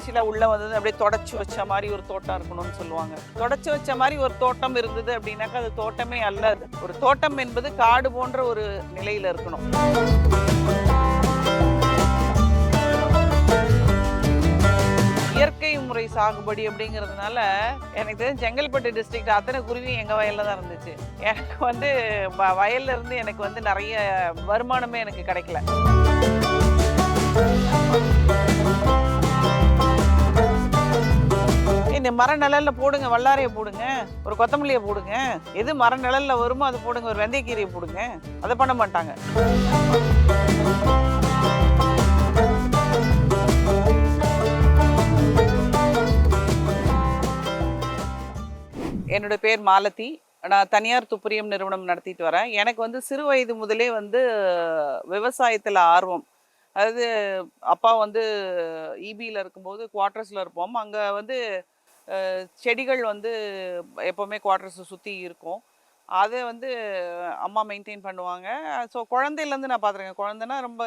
கமர்ஷியலாக உள்ளே வந்தது அப்படியே தொடச்சி வச்ச மாதிரி ஒரு தோட்டம் இருக்கணும்னு சொல்லுவாங்க. தொடச்சி வச்ச மாதிரி ஒரு தோட்டம் இருந்தது அப்படின்னாக்கா அது தோட்டமே அல்ல. ஒரு தோட்டம் என்பது காடு போன்ற ஒரு நிலையில் இருக்கணும். இயற்கை முறை சாகுபடி அப்படிங்கிறதுனால எனக்கு தெரிஞ்ச செங்கல்பட்டு டிஸ்ட்ரிக்ட் அத்தனை குருவியும் எங்கள் வயலில் தான் இருந்துச்சு. எனக்கு வந்து வ- வயல்ல இருந்து எனக்கு வந்து நிறைய வருமானமே எனக்கு கிடைக்கல. நீங்கள் மர நிழலில் போடுங்க வல்லாரையை போடுங்க ஒரு கொத்தமல்லியை போடுங்க. எது மர நிழலில் வருமோ அதை போடுங்க ஒரு வெந்தயக்கீரையை போடுங்க. அதை பண்ண மாட்டாங்க. என்னோட பேர் மாலதி. நான் தனியார் துப்புரியம் நிறுவனம் நடத்திட்டு வரேன். எனக்கு வந்து சிறு வயது முதலே வந்து விவசாயத்தில் ஆர்வம். அதாவது அப்பா வந்து இபியில் இருக்கும்போது குவார்ட்டர்ஸில் இருப்போம். அங்கே வந்து செடிகள் வந்து எப்போவுமே குவார்டர்ஸை சுற்றி இருக்கும். அதை வந்து அம்மா மெயின்டைன் பண்ணுவாங்க. ஸோ குழந்தையிலேருந்து நான் பார்த்துருக்கேன் குழந்தைன்னா ரொம்ப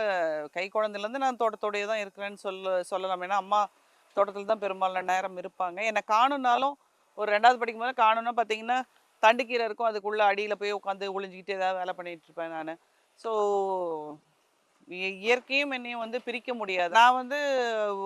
கை குழந்தையிலேருந்து நான் தோட்டத்தோடையே தான் இருக்கிறேன்னு சொல்ல சொல்லலாம். ஏன்னா அம்மா தோட்டத்தில் தான் பெரும்பாலான நேரம் இருப்பாங்க. என்னை காணுனாலும் ஒரு ரெண்டாவது படிக்கும் போது காணும்னா பார்த்தீங்கன்னா தண்டுக்கீரை இருக்கும். அதுக்குள்ளே அடியில் போய் உட்காந்து ஒளிஞ்சிக்கிட்டு ஏதாவது வேலை பண்ணிட்டு இருப்பேன் நான். ஸோ இயற்கையும் என்னையும் வந்து பிரிக்க முடியாது. நான் வந்து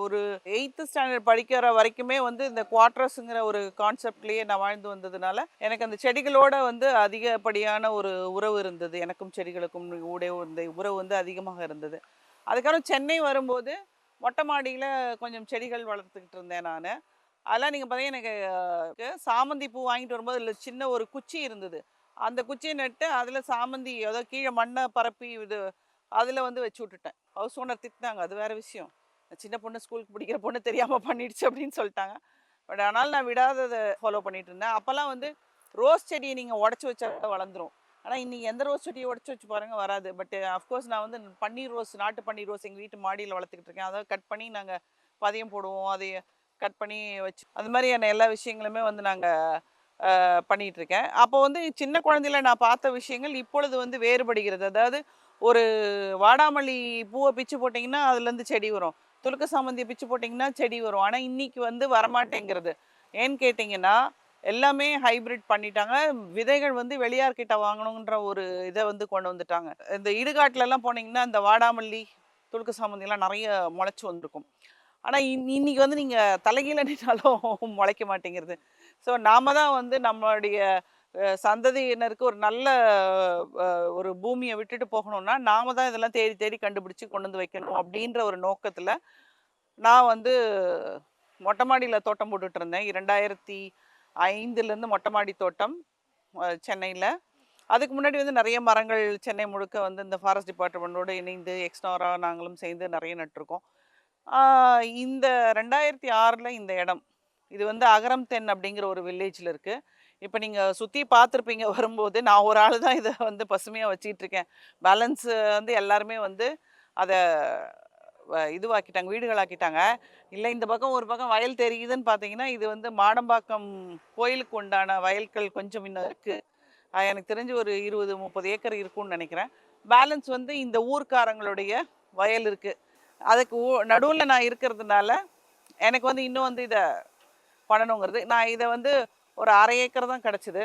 ஒரு எயித்து ஸ்டாண்டர்ட் படிக்கிற வரைக்குமே வந்து இந்த குவார்டர்ஸுங்கிற ஒரு கான்செப்ட்லேயே நான் வாழ்ந்து வந்ததுனால எனக்கு அந்த செடிகளோட வந்து அதிகப்படியான ஒரு உறவு இருந்தது. எனக்கும் செடிகளுக்கும் ஊடே இந்த உறவு வந்து அதிகமாக இருந்தது. அதுக்கப்புறம் சென்னை வரும்போது மொட்டை மாடியில் கொஞ்சம் செடிகள் வளர்த்துக்கிட்டு இருந்தேன் நான். அதெல்லாம் நீங்கள் பார்த்தீங்கன்னா எனக்கு சாமந்தி பூ வாங்கிட்டு வரும்போது அதில் சின்ன ஒரு குச்சி இருந்தது. அந்த குச்சியை நட்டு அதில் சாமந்தி ஏதோ கீழே மண்ணை பரப்பி இது அதில் வந்து வச்சு விட்டுட்டேன். ஹவுஸ் ஓனர் திட்டினாங்க அது வேற விஷயம். சின்ன பொண்ணு ஸ்கூலுக்கு பிடிக்கிற பொண்ணு தெரியாமல் பண்ணிடுச்சு அப்படின்னு சொல்லிட்டாங்க. பட் ஆனால் நான் விடாததை ஃபாலோ பண்ணிட்டு இருந்தேன். அப்போல்லாம் வந்து ரோஸ் செடியை நீங்கள் உடச்சி வச்சா கூட வளர்ந்துரும். ஆனால் இன்றைக்கி எந்த ரோஸ் செடியை உடச்சி வச்சு பாருங்க வராது. பட் அஃப்கோர்ஸ் நான் வந்து பன்னீர் ரோஸ் நாட்டு பன்னீர் ரோஸ் எங்கள் வீட்டு மாடியில் வளர்த்துக்கிட்டு இருக்கேன். அதை கட் பண்ணி நாங்கள் பதியம் போடுவோம் அதை கட் பண்ணி வச்சு அது மாதிரியான எல்லா விஷயங்களுமே வந்து நாங்கள் பண்ணிகிட்ருக்கேன் இருக்கேன் அப்போ வந்து சின்ன குழந்தையில நான் பார்த்த விஷயங்கள் இப்பொழுது வந்து வேறுபடுகிறது. அதாவது ஒரு வாடாமல்லி பூவை பிச்சு போட்டிங்கன்னா அதுலேருந்து செடி வரும். துலுக்க சாமந்தியை பிச்சு போட்டிங்கன்னா செடி வரும். ஆனால் இன்றைக்கி வந்து வரமாட்டேங்கிறது. ஏன்னு கேட்டிங்கன்னா எல்லாமே ஹைபிரிட் பண்ணிட்டாங்க. விதைகள் வந்து வெளியார்கிட்ட வாங்கணுன்ற ஒரு இதை வந்து கொண்டு வந்துட்டாங்க. இந்த இடுகாட்டிலலாம் போனீங்கன்னா இந்த வாடாமல்லி துலுக்க சாமந்திலாம் நிறைய முளைச்சி வந்திருக்கும். ஆனால் இன்னைக்கு வந்து நீங்கள் தலைகீழ நின்னாலும் முளைக்க மாட்டேங்கிறது. ஸோ நாம தான் வந்து நம்மளுடைய சந்ததியினருக்கு ஒரு நல்ல ஒரு பூமியை விட்டுட்டு போகணும்னா நாம தான் இதெல்லாம் தேடி தேடி கண்டுபிடிச்சு கொண்டு வந்து வைக்கணும் அப்படின்ற ஒரு நோக்கத்தில் நான் வந்து மொட்டை மாடியில் தோட்டம் போட்டுட்டு இருந்தேன். இரண்டாயிரத்தி ஐந்துலேருந்து மொட்டை மாடி தோட்டம் சென்னையில். அதுக்கு முன்னாடி வந்து நிறைய மரங்கள் சென்னை முழுக்க வந்து இந்த ஃபாரஸ்ட் டிபார்ட்மெண்ட்டோடு இணைந்து எக்ஸ்னோரா நாங்களும் சேர்ந்து நிறைய நட்டிருக்கோம். இந்த ரெண்டாயிரத்தி ஆறில் இந்த இடம் இது வந்து அகரம் தென் அப்படிங்கிற ஒரு வில்லேஜில் இருக்குது இப்போ நீங்கள் சுற்றி பார்த்துருப்பீங்க வரும்போது நான் ஒரு ஆள் தான் இதை வந்து பசுமையாக வச்சிட்ருக்கேன் பேலன்ஸு வந்து எல்லாருமே வந்து அதை வ- இதுவாக்கிட்டாங்க வீடுகளாக்கிட்டாங்க. இல்லை இந்த பக்கம் ஒரு பக்கம் வயல் தெரியுதுன்னு பார்த்தீங்கன்னா இது வந்து மாடம்பாக்கம் கோயிலுக்கு உண்டான வயல்கள் கொஞ்சம் இன்னும் இருக்குது எனக்கு தெரிஞ்சு ஒரு இருபது முப்பது ஏக்கர் இருக்கும்னு நினைக்கிறேன். பேலன்ஸ் வந்து இந்த ஊர்க்காரங்களுடைய வயல் இருக்குது அதுக்கு நடுவில் நான் இருக்கிறதுனால எனக்கு வந்து இன்னும் வந்து இதை பண்ணணுங்கிறது. நான் இதை வந்து ஒரு அரை ஏக்கர் தான் கிடச்சிது.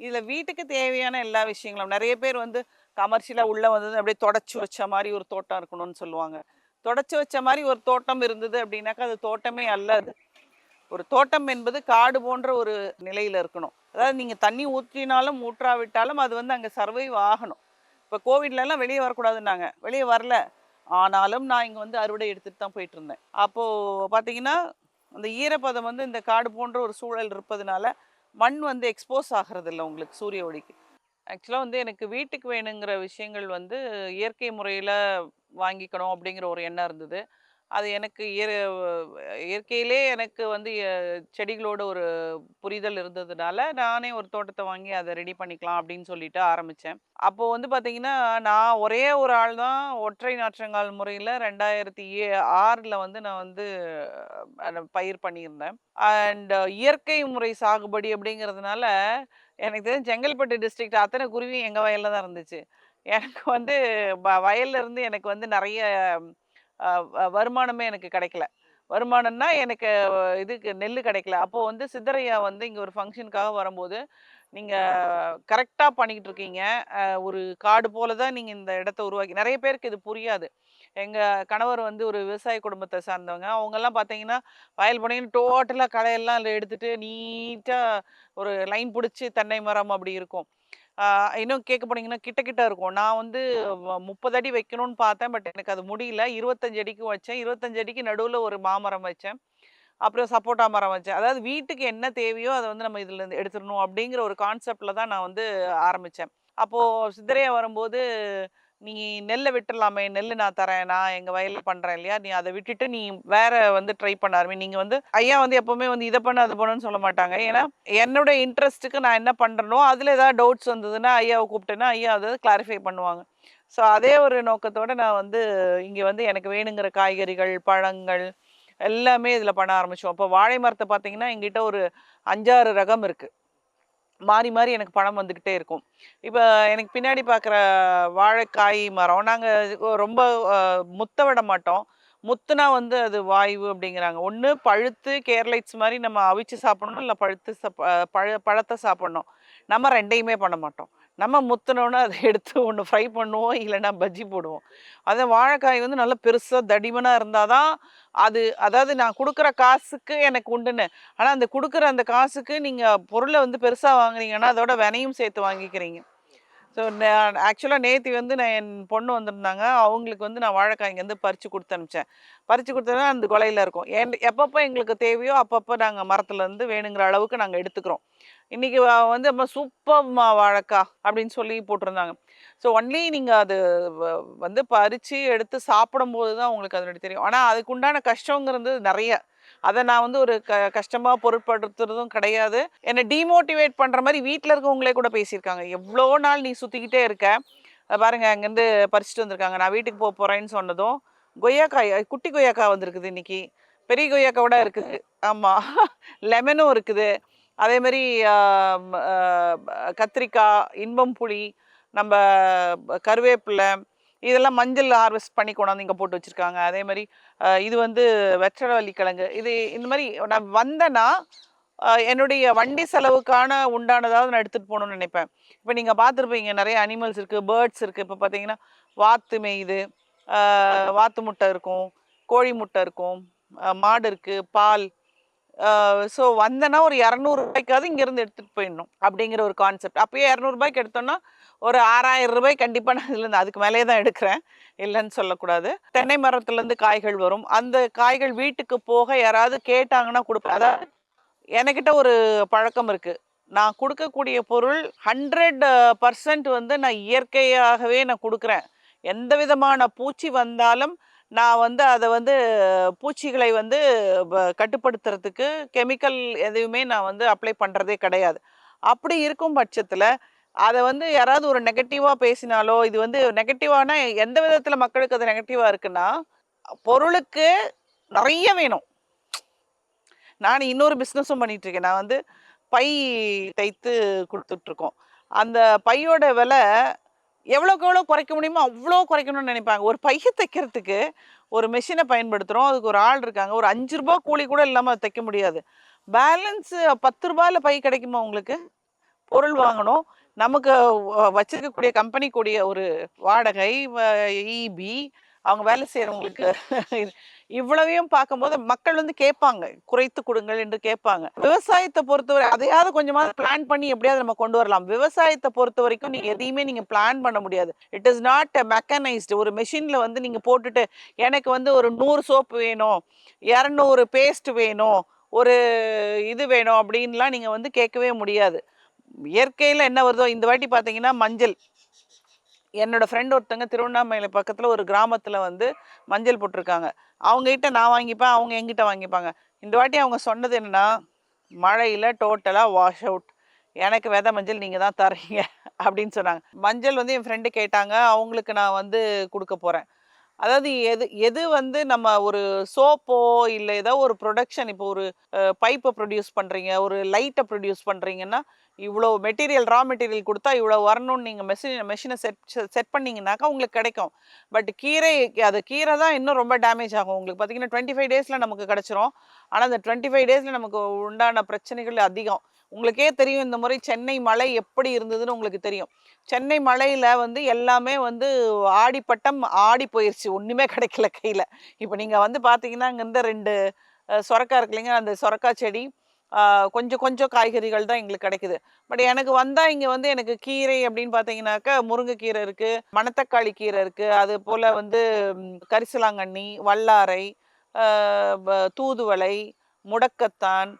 இதில் வீட்டுக்கு தேவையான எல்லா விஷயங்களும் நிறைய பேர் வந்து கமர்ஷியலாக உள்ளே வந்தது அப்படியே தொடச்சி வச்ச மாதிரி ஒரு தோட்டம் இருக்கணும்னு சொல்லுவாங்க. தொடச்சி வச்ச மாதிரி ஒரு தோட்டம் இருந்தது அப்படின்னாக்கா அது தோட்டமே அல்ல அது. ஒரு தோட்டம் என்பது காடு போன்ற ஒரு நிலையில் இருக்கணும். அதாவது நீங்கள் தண்ணி ஊற்றினாலும் ஊற்றாவிட்டாலும் அது வந்து அங்கே சர்வைவ் ஆகணும். இப்போ கோவிட்லலாம் வெளியே வரக்கூடாதுன்னாங்க. வெளியே வரல. ஆனாலும் நான் இங்கே வந்து அறுவடை எடுத்துகிட்டு தான் போயிட்டு இருந்தேன். அப்போது பார்த்தீங்கன்னா அந்த ஈரப்பதம் வந்து இந்த காடு போன்ற ஒரு சூழல் இருப்பதுனால மண் வந்து எக்ஸ்போஸ் ஆகிறது இல்லை உங்களுக்கு சூரிய ஒளிக்கு. ஆக்சுவலாக வந்து எனக்கு வீட்டுக்கு வேணுங்கிற விஷயங்கள் வந்து இயற்கை முறையில் வாங்கிக்கணும் அப்படிங்கிற ஒரு எண்ணம் இருந்தது. அது எனக்கு இயற இயற்கையிலே எனக்கு வந்து செடிகளோட ஒரு புரிதல் இருந்ததுனால நானே ஒரு தோட்டத்தை வாங்கி அதை ரெடி பண்ணிக்கலாம் அப்படின்னு சொல்லிட்டு ஆரம்பித்தேன் அப்போது வந்து பார்த்திங்கன்னா நான் ஒரே ஒரு ஆள் தான் ஒற்றை நாற்றங்கால் முறையில் ரெண்டாயிரத்தி ஏ ஆறில் வந்து நான் வந்து அதை பயிர் பண்ணியிருந்தேன். அண்ட் இயற்கை முறை சாகுபடி அப்படிங்கிறதுனால எனக்கு தெரிஞ்ச செங்கல்பட்டு டிஸ்ட்ரிக்ட் அத்தனை குருவியும் எங்கள் வயலில் தான் இருந்துச்சு. எனக்கு வந்து வ- வயல்ல இருந்து எனக்கு வந்து நிறைய வருமானமே எனக்கு கிடைக்கல. வருமானம்னா எனக்கு இதுக்கு நெல் கிடைக்கல. அப்போது வந்து சித்தரையா வந்து இங்கே ஒரு ஃபங்க்ஷனுக்காக வரும்போது நீங்கள் கரெக்டாக பண்ணிக்கிட்டு இருக்கீங்க. ஒரு காடு போல தான் நீங்கள் இந்த இடத்த உருவாக்கி நிறைய பேருக்கு இது புரியாது. எங்கள் கணவர் வந்து ஒரு விவசாய குடும்பத்தை சார்ந்தவங்க. அவங்கெல்லாம் பார்த்தீங்கன்னா வயல் போனீங்கன்னா டோட்டலாக களையெல்லாம் எடுத்துகிட்டு நீட்டாக ஒரு லைன் பிடிச்சி தென்னை மரம் அப்படி இருக்கும். இன்னும் கேட்க போனீங்கன்னா கிட்ட கிட்ட இருக்கும். நான் வந்து முப்பது அடி வைக்கணும்னு பார்த்தேன். பட் எனக்கு அது முடியல. இருபத்தஞ்சு அடிக்கு வச்சேன். இருபத்தஞ்சு அடிக்கு நடுவில் ஒரு மாமரம் வச்சேன். அப்புறம் சப்போட்டா மரம் வச்சேன். அதாவது வீட்டுக்கு என்ன தேவையோ அதை வந்து நம்ம இதுலேருந்து எடுத்துடணும் அப்படிங்கிற ஒரு கான்செப்டில் தான் நான் வந்து ஆரம்பித்தேன் அப்போது சித்திரையா வரும்போது நீ நெல்லை விட்டுடலாமே நெல் நான் தரேன் நான் எங்கள் வயலில் பண்ணுறேன் இல்லையா? நீ அதை விட்டுட்டு நீ வேற வந்து ட்ரை பண்ண ஆரம்பி நீங்கள் வந்து ஐயா வந்து எப்போவுமே வந்து இதை பண்ண அது பண்ணுன்னு சொல்ல மாட்டாங்க. ஏன்னா என்னோட இன்ட்ரெஸ்ட்டுக்கு நான் என்ன பண்ணுறனோ அதில் ஏதாவது டவுட்ஸ் வந்ததுன்னா ஐயாவை கூப்பிட்டேன்னா ஐயா அதை கிளாரிஃபை பண்ணுவாங்க. ஸோ அதே ஒரு நோக்கத்தோடு நான் வந்து இங்கே வந்து எனக்கு வேணுங்கிற காய்கறிகள் பழங்கள் எல்லாமே இதில் பண்ண ஆரம்பிச்சோம். அப்போ வாழை மரத்தை பார்த்தீங்கன்னா எங்கிட்ட ஒரு அஞ்சாறு ரகம் இருக்குது மாறி மாறி எனக்கு பழம் வந்துக்கிட்டே இருக்கும். இப்போ எனக்கு பின்னாடி பார்க்குற வாழைக்காய் மரம் நாங்கள் ரொம்ப முத்த விட மாட்டோம். முத்துனா வந்து அது வாய்வு அப்படிங்கிறாங்க. ஒன்று பழுத்து கேர்லைட்ஸ் மாதிரி நம்ம அவிச்சு சாப்பிடணும் இல்லை பழுத்து சாப் பழ பழத்தை சாப்பிடணும். நம்ம ரெண்டையுமே பண்ண மாட்டோம். நம்ம முத்துனோன்னா அதை எடுத்து ஒன்று ஃப்ரை பண்ணுவோம் இல்லைன்னா பஜ்ஜி போடுவோம். அதே வாழைக்காய் வந்து நல்லா பெருசாக தடிமனாக இருந்தால் தான் அது அதாவது நான் கொடுக்குற காசுக்கு எனக்கு உண்டுன்னு. ஆனால் அந்த கொடுக்குற அந்த காசுக்கு நீங்கள் பொருளை வந்து பெருசாக வாங்குறீங்கன்னா அதோட வினையும் சேர்த்து வாங்கிக்கிறீங்க. ஸோ ஆக்சுவலாக நேத்தி வந்து நான் என் பொண்ணு வந்திருந்தாங்க. அவங்களுக்கு வந்து நான் வாழைக்காய் இங்கேருந்து பறித்து கொடுத்து அனுப்பிச்சேன். பறித்து கொடுத்தா அந்த கொலையில் இருக்கும். என் எப்பப்போ எங்களுக்கு தேவையோ அப்பப்போ நாங்கள் மரத்துலேருந்து வேணுங்கிற அளவுக்கு நாங்கள் எடுத்துக்கிறோம். இன்றைக்கி வந்து நம்ம சூப்பர்மா வாழைக்காய் அப்படின்னு சொல்லி போட்டிருந்தாங்க. ஸோ ஒன்லி நீங்கள் அது வ- வந்து பறித்து எடுத்து சாப்பிடும்போது தான் உங்களுக்கு அதனுடைய தெரியும். ஆனால் அதுக்குண்டான கஷ்டங்கிறது நிறைய. அதை நான் வந்து ஒரு க கஷ்டமாக பொருட்படுத்துறதும் கிடையாது. என்னை டீமோட்டிவேட் பண்ணுற மாதிரி வீட்டில் இருக்கவங்களே கூட பேசியிருக்காங்க. எவ்வளோ நாள் நீ சுற்றிக்கிட்டே இருக்க? பாருங்கள் பாருங்க அங்கேருந்து பறிச்சுட்டு வந்திருக்காங்க. நான் வீட்டுக்கு போக போகிறேன்னு சொன்னதும் கொய்யாக்காய் குட்டி கொய்யாக்காய் வந்திருக்குது இன்னைக்கு. பெரிய கொய்யாக்காய் கூட இருக்குது. ஆமாம் லெமனும் இருக்குது. அதே மாதிரி கத்திரிக்காய் இன்பம் புளி நம்ம கருவேப்பிலை இதெல்லாம் மஞ்சள் ஹார்வெஸ்ட் பண்ணி கொண்டாந்து இங்கே போட்டு வச்சுருக்காங்க. அதே மாதிரி இது வந்து வெற்றவள்ளி கிழங்கு. இது இந்த மாதிரி நான் வந்தேன்னா என்னுடைய வண்டி செலவுக்கான உண்டானதாவது நான் எடுத்துகிட்டு போகணும்னு நினைப்பேன். இப்போ நீங்கள் பார்த்துருப்பீங்க நிறைய அனிமல்ஸ் இருக்குது பேர்ட்ஸ் இருக்குது இப்போ பார்த்தீங்கன்னா வாத்து மேயுது வாத்து முட்டை இருக்கும் கோழி முட்டை இருக்கும் மாடு இருக்குது பால். ஸோ வந்தேன்னா ஒரு இரநூறுபாய்க்காவது இங்கேருந்து எடுத்துகிட்டு போயிடணும் அப்படிங்கிற ஒரு கான்செப்ட் அப்பயே இரநூறுபாய்க்கு எடுத்தோன்னா ஒரு ஆறாயிரம் ரூபாய் கண்டிப்பாக நான் இதுலேருந்து அதுக்கு மேலே தான் எடுக்கிறேன். இல்லைன்னு சொல்லக்கூடாது. தென்னை மரத்துலேருந்து காய்கள் வரும். அந்த காய்கள் வீட்டுக்கு போக யாராவது கேட்டாங்கன்னா கொடுப்பேன் அதாவது என்கிட்ட ஒரு பழக்கம் இருக்குது நான் கொடுக்கக்கூடிய பொருள் ஹண்ட்ரட் பர்சன்ட் வந்து நான் இயற்கையாகவே நான் கொடுக்குறேன். எந்த விதமான பூச்சி வந்தாலும் நான் வந்து அதை வந்து பூச்சிகளை வந்து கட்டுப்படுத்துறதுக்கு கெமிக்கல் எதுவுமே நான் வந்து அப்ளை பண்ணுறதே கிடையாது. அப்படி இருக்கும் பட்சத்தில் அதை வந்து யாராவது ஒரு நெகட்டிவாக பேசினாலோ இது வந்து நெகட்டிவானா எந்த விதத்தில் மக்களுக்கு அது நெகட்டிவாக இருக்குன்னா பொருளுக்கு நிறைய வேணும். நான் இன்னொரு பிஸ்னஸும் பண்ணிகிட்ருக்கேன் இருக்கேன். நான் வந்து பை தைத்து கொடுத்துட்ருக்கோம் அந்த பையோட விலை எவ்வளோக்கு எவ்வளோ குறைக்க முடியுமோ அவ்வளோ குறைக்கணும்னு நினைப்பாங்க. ஒரு பையை தைக்கிறதுக்கு ஒரு மிஷினை பயன்படுத்துகிறோம் அதுக்கு ஒரு ஆள் இருக்காங்க. ஒரு அஞ்சு ரூபா கூலி கூட இல்லாமல் தைக்க முடியாது. பேலன்ஸு பத்து ரூபாயில் பை கிடைக்குமா உங்களுக்கு? பொருள் வாங்கணும். நமக்கு வ- வச்சிருக்கக்கூடிய கம்பெனி கூடிய ஒரு வாடகை இபி அவங்க வேலை செய்கிறவங்களுக்கு இவ்வளவையும் பார்க்கும்போது மக்கள் வந்து கேட்பாங்க. குறைத்து கொடுங்கள் என்று கேட்பாங்க. விவசாயத்தை பொறுத்தவரை அதையாவது கொஞ்சமாவது பிளான் பண்ணி எப்படியாவது நம்ம கொண்டு வரலாம். விவசாயத்தை பொறுத்த வரைக்கும் நீங்கள் எதையுமே நீங்கள் பிளான் பண்ண முடியாது. இட் இஸ் நாட் மெக்கனைஸ்டு ஒரு மெஷினில் வந்து நீங்கள் போட்டுட்டு எனக்கு வந்து ஒரு நூறு சோப்பு வேணும் இரநூறு பேஸ்ட் வேணும் ஒரு இது வேணும் அப்படின்லாம் நீங்கள் வந்து கேட்கவே முடியாது. இயற்கையில் என்ன வருதோ இந்த வாட்டி பார்த்தீங்கன்னா மஞ்சள். என்னோடய ஃப்ரெண்ட் ஒருத்தங்க திருவண்ணாமலை பக்கத்தில் ஒரு கிராமத்தில் வந்து மஞ்சள் போட்டிருக்காங்க. அவங்ககிட்ட நான் வாங்கிப்பேன் அவங்க எங்கிட்ட வாங்கிப்பாங்க. இந்த வாட்டி அவங்க சொன்னது என்னன்னா மழையில் டோட்டலாக வாஷ் அவுட் எனக்கு வித மஞ்சள் நீங்கள் தான் தரீங்க அப்படின்னு சொன்னாங்க. மஞ்சள் வந்து என் ஃப்ரெண்டு கேட்டாங்க அவங்களுக்கு நான் வந்து கொடுக்க போகிறேன் அதாவது எது எது வந்து நம்ம ஒரு சோப்போ இல்லை ஏதோ ஒரு ப்ரொடக்ஷன் இப்போ ஒரு பைப்பை ப்ரொடியூஸ் பண்ணுறீங்க ஒரு லைட்டை ப்ரொடியூஸ் பண்ணுறீங்கன்னா இவ்வளோ மெட்டீரியல் ரா மெட்டீரியல் கொடுத்தா இவ்வளோ வரணும்னு நீங்கள் மெஷின் மெஷினை செட் செட் பண்ணிங்கனாக்கா உங்களுக்கு கிடைக்கும். பட் கீரை அது கீரை தான் இன்னும் ரொம்ப டேமேஜ் ஆகும். உங்களுக்கு பார்த்தீங்கன்னா டுவெண்ட்டி ஃபைவ் டேஸில் நமக்கு கிடச்சிரும். ஆனால் அந்த டுவெண்ட்டி ஃபைவ் டேஸில் நமக்கு உண்டான பிரச்சனைகள் அதிகம். உங்களுக்கே தெரியும் இந்த முறை சென்னை மழை எப்படி இருந்ததுன்னு உங்களுக்கு தெரியும். சென்னை மழையில் வந்து எல்லாமே வந்து ஆடிப்பட்டம் ஆடி போயிடுச்சு ஒன்றுமே கிடைக்கல கையில். இப்போ நீங்கள் வந்து பார்த்தீங்கன்னா இங்கேருந்து ரெண்டு சொரக்கா இருக்கு இல்லைங்க அந்த சொரக்கா செடி கொஞ்சம் கொஞ்சம் காய்கறிகள் தான் எங்களுக்கு கிடைக்குது. பட் எனக்கு வந்தால் இங்கே வந்து எனக்கு கீரை அப்படின்னு பார்த்தீங்கன்னாக்கா முருங்கைக்கீரை இருக்குது மணத்தக்காளி கீரை இருக்குது அது போல் வந்து கரிசலாங்கண்ணி வல்லாரை ப- தூதுவளை முடக்கத்தான்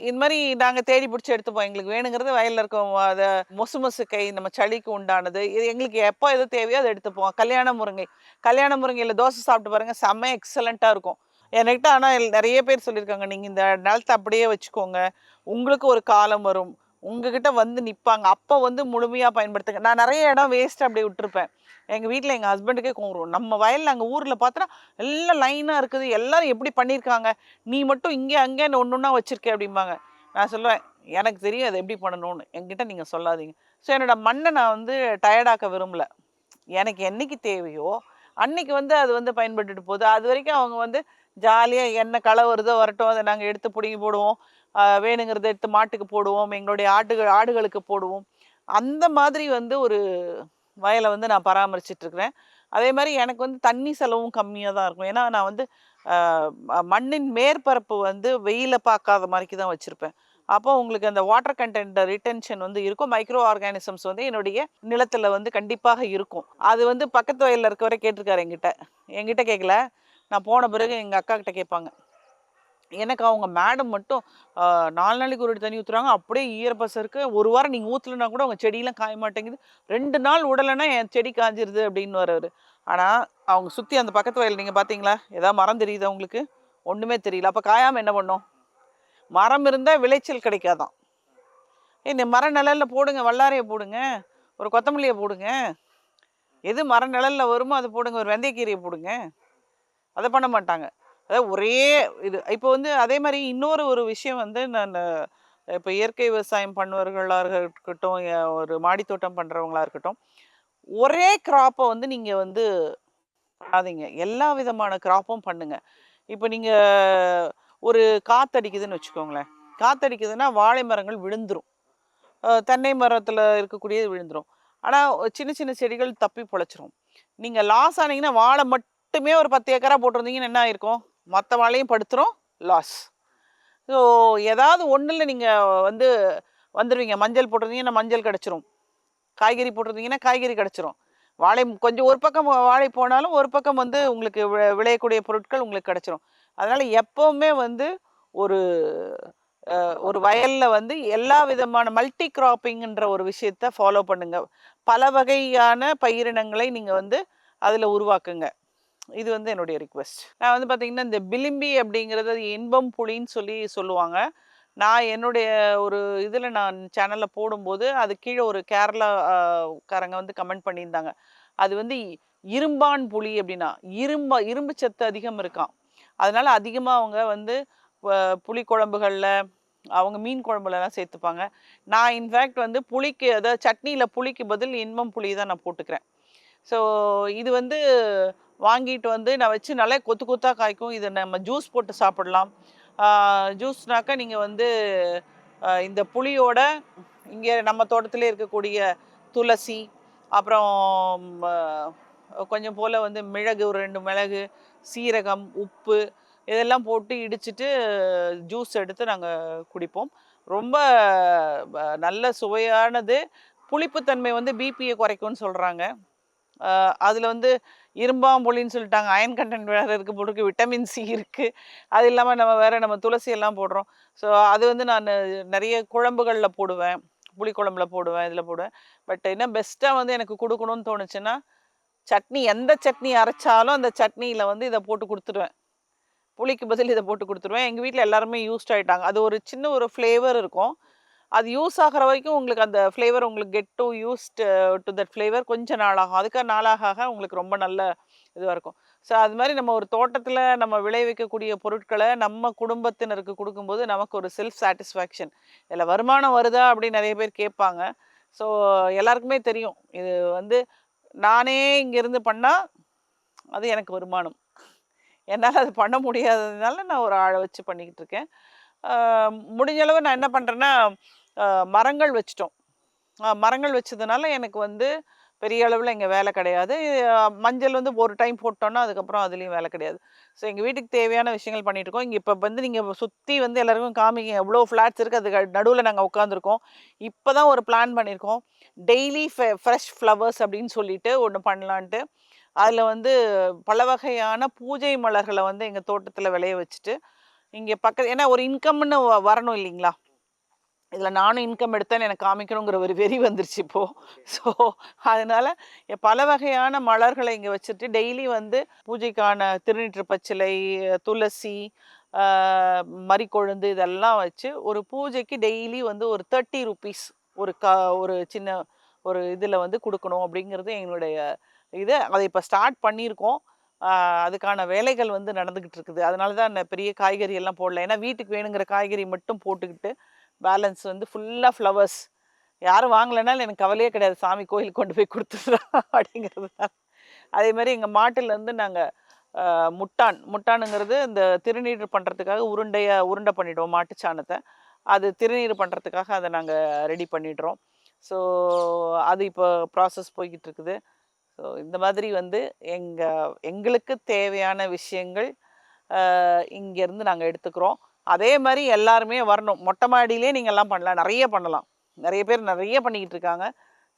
இது மாதிரி நாங்கள் தேடி பிடிச்சி எடுத்துப்போம். எங்களுக்கு வேணுங்கிறது வயலில் இருக்க அதை மொசு மொசுக்கை நம்ம சளிக்கு உண்டானது. இது எங்களுக்கு எப்போ எது தேவையோ அதை எடுத்துப்போம். கல்யாண முருங்கை. கல்யாண முருங்கையில் தோசை சாப்பிட்டு பாருங்கள் செம்ம எக்ஸலண்ட்டாக இருக்கும். என்கிட்ட ஆனால் நிறைய பேர் சொல்லியிருக்காங்க நீங்கள் இந்த நிலத்தை அப்படியே வச்சுக்கோங்க. உங்களுக்கு ஒரு காலம் வரும். உங்ககிட்ட வந்து நிற்பாங்க அப்போ வந்து முழுமையாக பயன்படுத்துங்க. நான் நிறைய இடம் வேஸ்ட் அப்படியே விட்டுருப்பேன். எங்கள் வீட்டில் எங்கள் ஹஸ்பண்டுக்கே கோவம். நம்ம வயலில் நாங்கள் ஊரில் பார்த்தோன்னா எல்லாம் லைனாக இருக்குது. எல்லாரும் எப்படி பண்ணியிருக்காங்க நீ மட்டும் இங்கே அங்கே ஒன்று ஒன்றா வச்சுருக்கேன் அப்படிம்பாங்க. நான் சொல்லுவேன் எனக்கு தெரியும் அதை எப்படி பண்ணணும்னு. என்கிட்ட நீங்கள் சொல்லாதீங்க. ஸோ என்னோட மண்ணை நான் வந்து டயர்டாக்க விரும்பல. எனக்கு என்னைக்கு தேவையோ அன்னைக்கு வந்து அது வந்து பயன்பட்டுட்டு போகுது. அது வரைக்கும் அவங்க வந்து ஜாலியாக என்ன களை வருதோ வரட்டும் அதை நாங்கள் எடுத்து பிடுங்கி போடுவோம். வேணுங்கிறத எடுத்து மாட்டுக்கு போடுவோம். எங்களுடைய ஆட்டுகள் ஆடுகளுக்கு போடுவோம். அந்த மாதிரி வந்து ஒரு வயலை வந்து நான் பராமரிச்சிட்ருக்கிறேன். அதே மாதிரி எனக்கு வந்து தண்ணி செலவும் கம்மியாக தான் இருக்கும். ஏன்னா நான் வந்து மண்ணின் மேற்பரப்பு வந்து வெயிலை பார்க்காத மாதிரிக்கு தான் வச்சுருப்பேன். அப்போ உங்களுக்கு அந்த வாட்டர் கண்டென்ட் ரிட்டென்ஷன் வந்து இருக்கும். மைக்ரோ ஆர்கானிசம்ஸ் வந்து என்னுடைய நிலத்தில் வந்து கண்டிப்பாக இருக்கும். அது வந்து பக்கத்து வயலில் இருக்கவரை கேட்டிருக்காரு எங்கிட்ட எங்கிட்ட கேட்கல நான் போன பிறகு எங்கள் அக்கா கிட்ட கேட்பாங்க. எனக்கு அவங்க மேடம் மட்டும் நாலு நாளைக்கு ஒரு தண்ணி ஊற்றுறாங்க அப்படியே ஈரப்பசம் இருக்குது ஒரு வாரம் நீங்கள் ஊற்றலைன்னா கூட உங்கள் செடியெல்லாம் காய மாட்டேங்குது. ரெண்டு நாள் விடலைன்னா என் செடி காஞ்சிருது அப்படின்னு வரவர் ஆனால் அவங்க சுற்றி அந்த பக்கத்து வயல் நீங்கள் பார்த்தீங்களா ஏதாவது மரம் தெரியுதா உங்களுக்கு? ஒன்றுமே தெரியல. அப்போ காயாமல் என்ன பண்ணும்? மரம் இருந்தால் விளைச்சல் கிடைக்காதான். இந்த மர நிழலில் போடுங்க வல்லாரையை போடுங்க. ஒரு கொத்தமல்லியை போடுங்க. எது மர நிழலில் வருமோ அதை போடுங்க. ஒரு வெந்தயக்கீரையை போடுங்க. அதை பண்ண மாட்டாங்க. அதாவது ஒரே இது இப்போ வந்து அதே மாதிரி இன்னொரு ஒரு விஷயம் வந்து நான் இப்போ இயற்கை விவசாயம் பண்ணுவர்களாக இருக்கட்டும் ஒரு மாடித்தோட்டம் பண்ணுறவங்களா இருக்கட்டும் ஒரே கிராப்பை வந்து நீங்கள் வந்து பண்ணாதீங்க. எல்லா விதமான கிராப்பும் பண்ணுங்கள் இப்போ நீங்கள் ஒரு காத்தடிக்குதுன்னு வச்சுக்கோங்களேன். காத்தடிக்குதுன்னா வாழை மரங்கள் விழுந்துடும் தென்னை மரத்தில் இருக்கக்கூடியது விழுந்துடும் ஆனால் சின்ன சின்ன செடிகள் தப்பி பொழைச்சிரும். நீங்கள் லாஸ் ஆனீங்கன்னா வாழை மட்டும் மட்டுமே ஒரு பத்து ஏக்கரா போட்டிருந்தீங்கன்னு என்ன ஆயிருக்கும்? மற்ற வாழையும் படுத்துரும் லாஸ் ஸோ ஏதாவது ஒன்றில் நீங்கள் வந்து வந்துடுவீங்க மஞ்சள் போட்டிருந்தீங்கன்னா மஞ்சள் கிடச்சிரும். காய்கறி போட்டிருந்தீங்கன்னா காய்கறி கிடச்சிரும். வாழை கொஞ்சம் ஒரு பக்கம் வாழை போனாலும் ஒரு பக்கம் வந்து உங்களுக்கு வி- விளையக்கூடிய பொருட்கள் உங்களுக்கு கிடச்சிரும். அதனால் எப்போவுமே வந்து ஒரு ஒரு வயலில் வந்து எல்லா விதமான மல்டி கிராப்பிங்ன்ற ஒரு விஷயத்த ஃபாலோ பண்ணுங்கள் பல வகையான பயிரினங்களை நீங்கள் வந்து அதில் உருவாக்குங்க. இது வந்து என்னுடைய ரிக்வெஸ்ட் நான் வந்து பார்த்திங்கன்னா இந்த பிலிம்பி அப்படிங்கிறது அது இன்பம் புளின்னு சொல்லி சொல்லுவாங்க. நான் என்னுடைய ஒரு இதில் நான் சேனலில் போடும்போது அது கீழே ஒரு கேரளா காரங்க வந்து கமெண்ட் பண்ணியிருந்தாங்க. அது வந்து இரும்பான் புளி அப்படின்னா இரும்ப இரும்பு சத்து அதிகம் இருக்காம். அதனால் அதிகமாக அவங்க வந்து புளி குழம்புகளில் அவங்க மீன் குழம்புலலாம் சேர்த்துப்பாங்க. நான் இன்ஃபேக்ட் வந்து புளிக்கு அதாவது சட்னியில் புளிக்கு பதில் இன்பம் புளி தான் நான் போட்டுக்கிறேன். ஸோ இது வந்து வாங்கிட்டு வந்து நான் வச்சு நல்லா கொத்து கொத்தாக காய்க்கும். இதை நம்ம ஜூஸ் போட்டு சாப்பிடலாம். ஜூஸ்னாக்கா நீங்கள் வந்து இந்த புளியோட இங்கே நம்ம தோட்டத்திலே இருக்கக்கூடிய துளசி அப்புறம் கொஞ்சம் போல் வந்து மிளகு ஒரு ரெண்டு மிளகு சீரகம் உப்பு இதெல்லாம் போட்டு இடிச்சிட்டு ஜூஸ் எடுத்து நாங்கள் குடிப்போம். ரொம்ப நல்ல சுவையானது. புளிப்புத்தன்மை வந்து பிபியை குறைக்கும்னு சொல்கிறாங்க அதில் வந்து இரும்பாம்புளின்னு சொல்லிட்டாங்க. அயன் கண்டென்ட் வேறு இருக்குது போட்டுருக்கு விட்டமின் சி இருக்குது அது இல்லாமல் நம்ம வேறு நம்ம துளசி எல்லாம் போடுறோம். ஸோ அது வந்து நான் நிறைய குழம்புகளில் போடுவேன். புளிக்குழம்புல போடுவேன் இதில் போடுவேன். பட் என்ன பெஸ்ட்டாக வந்து எனக்கு கொடுக்கணும்னு தோணுச்சுன்னா சட்னி எந்த சட்னி அரைச்சாலும் அந்த சட்னியில் வந்து இதை போட்டு கொடுத்துருவேன். புளிக்கு பதில் இதை போட்டு கொடுத்துருவேன். எங்கள் வீட்டில் எல்லாருமே யூஸ்ட் ஆகிட்டாங்க அது ஒரு சின்ன ஒரு ஃப்ளேவர் இருக்கும். அது யூஸ் ஆகிற வரைக்கும் உங்களுக்கு அந்த ஃப்ளேவர் உங்களுக்கு get to used to that flavour கொஞ்சம் நாளாகும். அதுக்கு நாளாக ஆக உங்களுக்கு ரொம்ப நல்ல இதுவாக இருக்கும். ஸோ அது மாதிரி நம்ம ஒரு தோட்டத்தில் நம்ம விளைவிக்கக்கூடிய பொருட்களை நம்ம குடும்பத்தினருக்கு கொடுக்கும்போது நமக்கு ஒரு செல்ஃப் சாட்டிஸ்ஃபேக்ஷன் இதில் வருமானம் வருதா? அப்படின்னு நிறைய பேர் கேட்பாங்க. ஸோ எல்லாருக்குமே தெரியும். இது வந்து நானே இங்கேருந்து பண்ணால் அது எனக்கு வருமானம். என்னால் அது பண்ண முடியாததுனால நான் ஒரு ஆளை வச்சு பண்ணிக்கிட்டு இருக்கேன். முடிஞ்சளவு நான் என்ன பண்ணுறேன்னா மரங்கள் வச்சிட்டோம். மரங்கள் வச்சதுனால எனக்கு வந்து பெரிய அளவில் இங்கே வேலை கிடையாது. மஞ்சள் வந்து ஒரு டைம் போட்டோன்னா அதுக்கப்புறம் அதுலேயும் வேலை கிடையாது. ஸோ எங்கள் வீட்டுக்கு தேவையான விஷயங்கள் பண்ணிட்டு இருக்கோம். இங்கே இப்போ வந்து நீங்கள் சுற்றி வந்து எல்லாருக்கும் காமிங்க எவ்வளோ ஃப்ளாட்ஸ் இருக்குது அதுக்கு நடுவில் நாங்கள் உட்காந்துருக்கோம் இப்போ தான் ஒரு பிளான் பண்ணியிருக்கோம் டெய்லி ஃப்ரெஷ் ஃப்ளவர்ஸ் அப்படின்னு சொல்லிட்டு ஒன்று பண்ணலான்ட்டு. அதில் வந்து பல வகையான பூஜை மலர்களை வந்து எங்கள் தோட்டத்தில் விளைய வச்சுட்டு இங்கே பக்க ஏன்னா ஒரு இன்கம்னு வரணும் இல்லைங்களா? இதில் நானும் இன்கம் எடுத்தேன்னு எனக்கு காமிக்கணுங்கிற ஒரு வெறி வந்துருச்சு இப்போது ஸோ அதனால் பல வகையான மலர்களை இங்கே வச்சுட்டு டெய்லி வந்து பூஜைக்கான திருநீற்று பச்சிலை துளசி மறிக்கொழுந்து இதெல்லாம் வச்சு ஒரு பூஜைக்கு டெய்லி வந்து ஒரு தேர்ட்டி ருபீஸ் ஒரு க ஒரு சின்ன ஒரு இதில் வந்து கொடுக்கணும் அப்படிங்கிறது எங்களுடைய இது. அதை இப்போ ஸ்டார்ட் பண்ணியிருக்கோம். அதுக்கான வேலைகள் வந்து நடந்துக்கிட்டு இருக்குது. அதனால தான் நான் பெரிய காய்கறி எல்லாம் போடல. ஏன்னா வீட்டுக்கு வேணுங்கிற காய்கறி மட்டும் போட்டுக்கிட்டு பேலன்ஸ் வந்து ஃபுல்லாக ஃப்ளவர்ஸ் யாரும் வாங்கலைனாலும் எனக்கு கவலையே கிடையாது. சாமி கோயிலுக்கு கொண்டு போய் கொடுத்துட்றோம் அப்படிங்கிறதுனால. அதே மாதிரி எங்கள் மாட்டிலேருந்து நாங்கள் முட்டான். முட்டானுங்கிறது இந்த திருநீர் பண்ணுறதுக்காக உருண்டையை உருண்டை பண்ணிவிடுவோம் மாட்டு சாணத்தை. அது திருநீர் பண்ணுறதுக்காக அதை நாங்கள் ரெடி பண்ணிடுறோம். ஸோ அது இப்போ ப்ராசஸ் போய்கிட்டு இருக்குது. ஸோ இந்த மாதிரி வந்து எங்கள் எங்களுக்கு தேவையான விஷயங்கள் இங்கேருந்து நாங்கள் எடுத்துக்கிறோம். அதே மாதிரி எல்லாருமே வரணும். மொட்டை மாடியிலே நீங்கள் எல்லாம் பண்ணலாம். நிறைய பண்ணலாம். நிறைய பேர் நிறைய பண்ணிக்கிட்டு இருக்காங்க.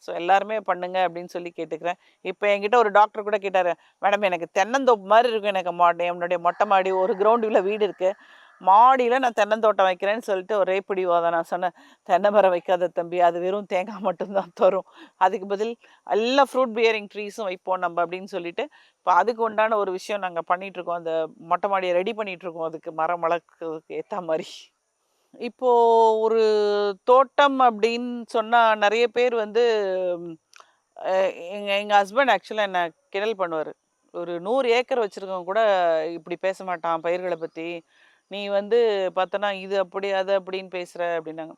ஸோ எல்லாருமே பண்ணுங்க அப்படின்னு சொல்லி கேட்டுக்கிறேன். இப்போ என்கிட்ட ஒரு டாக்டர் கூட கேட்டார் மேடம் எனக்கு தென்னந்தோப்பு மாதிரி இருக்கும். எனக்கு மா என்னுடைய மொட்டை மாடி ஒரு கிரவுண்டுல வீடு இருக்குது மாடியில் நான் தென்னந்தோட்டம் வைக்கிறேன்னு சொல்லிட்டு ஒரே பிடிவாதம் நான் சொன்னேன் தென்னை மரம் வைக்காத தம்பி அது வெறும் தேங்காய் மட்டும்தான் தரும். அதுக்கு பதில் எல்லா ஃப்ரூட் பியரிங் ட்ரீஸும் வைப்போம் நம்ம அப்படின்னு சொல்லிட்டு இப்போ அதுக்கு உண்டான ஒரு விஷயம் நாங்கள் பண்ணிகிட்ருக்கோம் அந்த மொட்டை மாடியை ரெடி பண்ணிகிட்ருக்கோம் அதுக்கு மரம் வளர்க்கறதுக்கு ஏற்ற மாதிரி. இப்போ ஒரு தோட்டம் அப்படின்னு சொன்னால் நிறைய பேர் வந்து எங்கள் எங்கள் ஹஸ்பண்ட் ஆக்சுவலாக என்னை கிடல் பண்ணுவார். ஒரு நூறு ஏக்கர் வச்சுருக்கவங்க கூட இப்படி பேச மாட்டான் பயிர்களை பற்றி நீ வந்து பார்த்தனா இது அப்படி அது அப்படின்னு பேசுகிற அப்படின்னாங்க.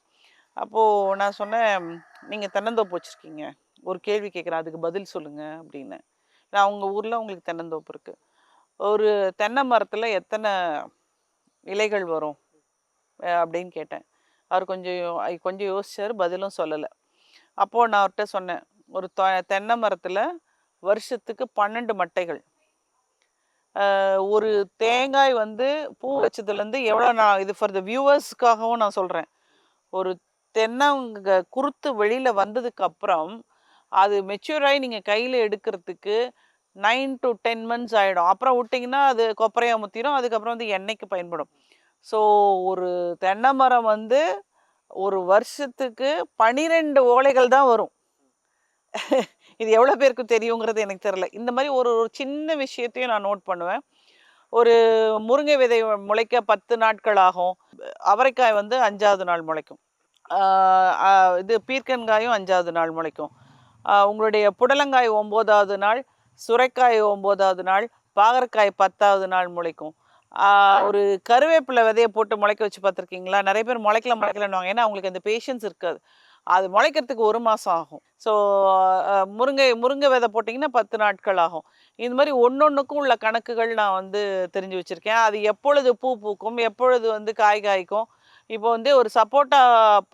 அப்போது நான் சொன்னேன் நீங்கள் தென்னந்தோப்பு வச்சுருக்கீங்க. ஒரு கேள்வி கேட்குறேன் அதுக்கு பதில் சொல்லுங்கள் அப்படின்னு. நான் அவங்க ஊரில் உங்களுக்கு தென்னந்தோப்பு இருக்குது ஒரு தென்னை மரத்தில் எத்தனை இலைகள் வரும்? அப்படின்னு கேட்டேன். அவர் கொஞ்சம் யோ- கொஞ்சம் யோசிச்சார் பதிலும் சொல்லலை. அப்போது நான் அவர்கிட்ட சொன்னேன் ஒரு தென்னை மரத்தில் வருஷத்துக்கு பன்னெண்டு மட்டைகள் ஒரு தேங்காய் வந்து பூ வச்சதுலேருந்து எவ்வளோ நான் இது ஃபார் த வியூவர்ஸ்க்காகவும் நான் சொல்கிறேன் ஒரு தென்னங்க குருத்து வெளியில் வந்ததுக்கப்புறம் அது மெச்சூர் ஆகி நீங்கள் கையில் எடுக்கிறதுக்கு நைன் டு டென் மந்த்ஸ் ஆகிடும் அப்புறம் விட்டிங்கன்னா அது கொப்பரையாக முத்திரும் அதுக்கப்புறம் வந்து எண்ணெய்க்கு பயன்படும். ஸோ ஒரு தென்னை மரம் வந்து ஒரு வருஷத்துக்கு பனிரெண்டு ஓலைகள் தான் வரும். இது எவ்வளோ பேருக்கு தெரியுங்கிறது எனக்கு தெரியல. இந்த மாதிரி ஒரு ஒரு சின்ன விஷயத்தையும் நான் நோட் பண்ணுவேன். ஒரு முருங்கை விதை முளைக்க பத்து நாட்கள் ஆகும். அவரைக்காய் வந்து அஞ்சாவது நாள் முளைக்கும். ஆஹ் இது பீர்க்கன்காயும் அஞ்சாவது நாள் முளைக்கும். உங்களுடைய புடலங்காய் ஒம்போதாவது நாள் சுரைக்காய் ஒம்போதாவது நாள் பாகற்காய் பத்தாவது நாள் முளைக்கும். ஒரு கருவேப்பிலை விதையை போட்டு முளைக்க வச்சு பார்த்துருக்கீங்களா? நிறைய பேர் முளைக்கல முளைக்கலன்னுவாங்க. ஏன்னா அவங்களுக்கு அந்த பேஷன்ஸ் இருக்காது. அது முளைக்கிறதுக்கு ஒரு மாதம் ஆகும். ஸோ முருங்கை முருங்கை விதை போட்டிங்கன்னா பத்து நாட்கள் ஆகும். இந்த மாதிரி ஒன்னொன்றுக்கும் உள்ள கணக்குகள் நான் வந்து தெரிஞ்சு வச்சுருக்கேன். அது எப்பொழுது பூ பூக்கும் எப்பொழுது வந்து காய் காய்க்கும். இப்போ வந்து ஒரு சப்போட்டா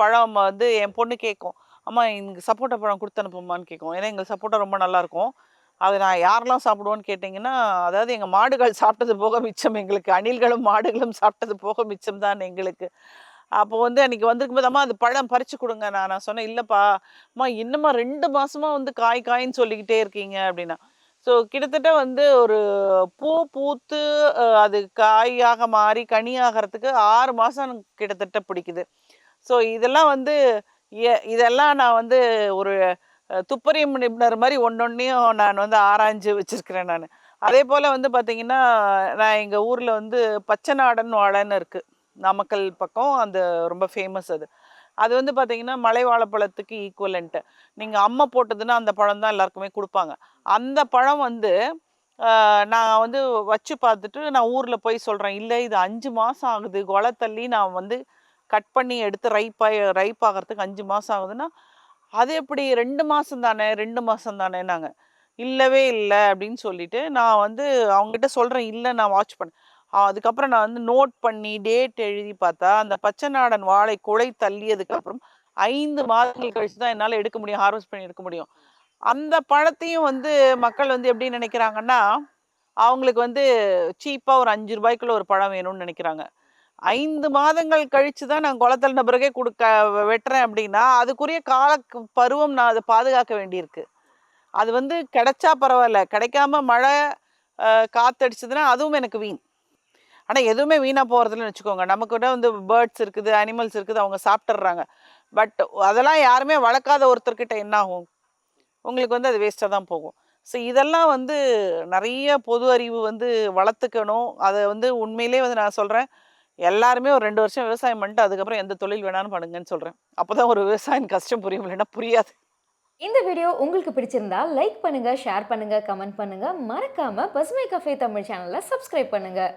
பழம் வந்து என் பொண்ணு கேட்கும். அம்மா எங்களுக்கு சப்போட்டா பழம் கொடுத்து அனுப்புமான்னு கேட்கும். ஏன்னா எங்கள் சப்போட்டா ரொம்ப நல்லாயிருக்கும் அதை நான் யாரெல்லாம் சாப்பிடுவோன்னு கேட்டிங்கன்னா அதாவது எங்கள் மாடுகள் சாப்பிட்டது போக மிச்சம் எங்களுக்கு அணில்களும் மாடுகளும் சாப்பிட்டது போக மிச்சம் தான் எங்களுக்கு. அப்போ வந்து அன்றைக்கி வந்திருக்கும் போது அம்மா அது பழம் பறித்து கொடுங்க. நான் நான் சொன்னேன் இல்லைப்பா அம்மா இன்னுமா ரெண்டு மாசமா வந்து காய் காயின்னு சொல்லிக்கிட்டே இருக்கீங்க. அப்படின்னா. ஸோ கிட்டத்தட்ட வந்து ஒரு பூ பூத்து அது காயாக மாறி கனியாகிறதுக்கு ஆறு மாதம் கிட்டத்தட்ட பிடிக்குது. ஸோ இதெல்லாம் வந்து எ- இதெல்லாம் நான் வந்து ஒரு துப்பறியும் நிபுணர் மாதிரி ஒன்னொன்னையும் நான் வந்து ஆராய்ஞ்சு வச்சிருக்கிறேன் நான். அதே போல் வந்து பார்த்தீங்கன்னா நான் எங்கள் ஊரில் வந்து பச்சை நாடன் வாழைன்னு இருக்குது நாமக்கல் பக்கம் அந்த ரொம்ப ஃபேமஸ் அது. அது வந்து பார்த்தீங்கன்னா மலை வாழைப்பழத்துக்கு ஈக்குவலண்ட்டு நீங்கள் அம்மை போட்டதுன்னா அந்த பழம் தான் எல்லாருக்குமே கொடுப்பாங்க. அந்த பழம் வந்து நான் வந்து வச்சு பார்த்துட்டு நான் ஊரில் போய் சொல்கிறேன் இல்லை இது அஞ்சு மாதம் ஆகுது. கொலை தள்ளி நான் வந்து கட் பண்ணி எடுத்து ரைப்பாய் ரைப் ஆகிறதுக்கு அஞ்சு மாதம் ஆகுதுன்னா அது எப்படி ரெண்டு மாதம் தானே ரெண்டு மாதம் தானே நாங்கள் இல்லவே இல்லை அப்படின்னு சொல்லிட்டு நான் வந்து அவங்ககிட்ட சொல்கிறேன் இல்லை நான் வாட்ச் பண்ணேன் அதுக்கப்புறம் நான் வந்து நோட் பண்ணி டேட் எழுதி பார்த்தா அந்த பச்சை நாடன் வாழை குலை தள்ளியதுக்கப்புறம் ஐந்து மாதங்கள் கழிச்சு தான் என்னால் எடுக்க முடியும் ஹார்வெஸ்ட் பண்ணி எடுக்க முடியும். அந்த பழத்தையும் வந்து மக்கள் வந்து எப்படி நினைக்கிறாங்கன்னா அவங்களுக்கு வந்து சீப்பாக ஒரு அஞ்சு ரூபாய்க்குள்ள ஒரு பழம் வேணும்னு நினைக்கிறாங்க. ஐந்து மாதங்கள் கழிச்சு தான் நான் குளத்தல் பிறகே கொடுக்க வெட்டுறேன் அப்படின்னா அதுக்குரிய கால பருவம் நான் அதை பாதுகாக்க வேண்டியிருக்கு. அது வந்து கிடைச்சா பரவாயில்ல கிடைக்காம மழை காத்தடிச்சதுன்னா அதுவும் எனக்கு வீண். ஆனால் எதுவுமே வீணாக போகிறதுலன்னு வச்சுக்கோங்க. நமக்கிட்ட வந்து பேர்ட்ஸ் இருக்குது அனிமல்ஸ் இருக்குது அவங்க சாப்பிட்றாங்க பட் அதெல்லாம் யாருமே வளர்க்காத ஒருத்தர்கிட்ட என்ன ஆகும்? உங்களுக்கு வந்து அது வேஸ்ட்டாக தான் போகும். ஸோ இதெல்லாம் வந்து நிறைய பொது அறிவு வந்து வளர்த்துக்கணும். அதை வந்து உண்மையிலே வந்து நான் சொல்கிறேன் எல்லாருமே ஒரு ரெண்டு வருஷம் விவசாயம் பண்ணிட்டு அதுக்கப்புறம் எந்த தொழில் வேணாலும் பண்ணுங்கன்னு சொல்கிறேன் அப்போ தான் ஒரு விவசாயம் கஷ்டம் புரியும் இல்லைன்னா புரியாது. இந்த வீடியோ உங்களுக்கு பிடிச்சிருந்தா லைக் பண்ணுங்கள் ஷேர் பண்ணுங்கள் கமெண்ட் பண்ணுங்கள் மறக்காமல் பசுமை கஃபே தமிழ் சேனலை சப்ஸ்கிரைப் பண்ணுங்கள்